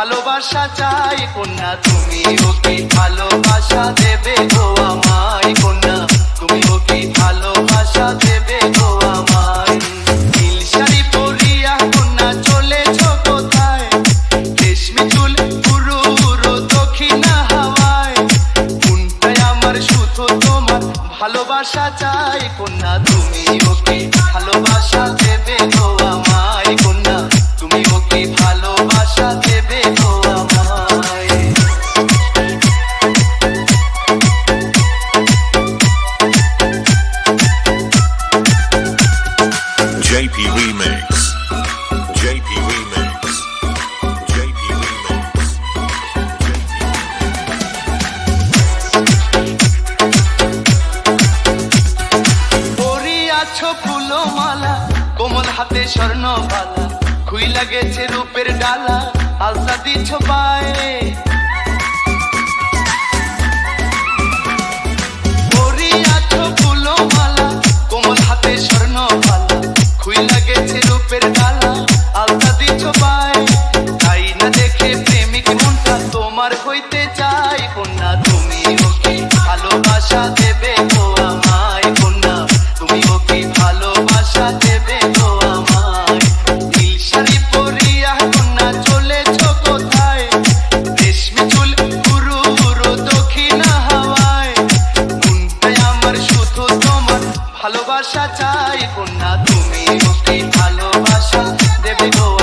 ভালোবাসা চাই কন্যা, তুমি ওকে ভালোবাসা দেবে গো আমায় কন্যা, তুমি ওকে ভালোবাসা দেবে গো পরিয়া কোথায়? পুরো দক্ষিণা আমার শুধু ভালোবাসা চাই কন্যা, তুমি ওকে ভালোবাসা দেবে গো JP Remix. JP Remix. JP Remix. পরিয়াছ ফুলো মালা কোমল হাতে স্বর্ণ বালা খুই লাগেছে রূপের ডালা, আলতা দিচ্ছ পায়ে তোমার হইতে চাই কন্যা তুমি ওকে ভালোবাসা দেবে গো আমায়? কন্যা তুমি ওকে ভালোবাসা দেবে তোমার ভালোবাসা চাই কন্যা তুমি ওকে ভালোবাসা দেবে গো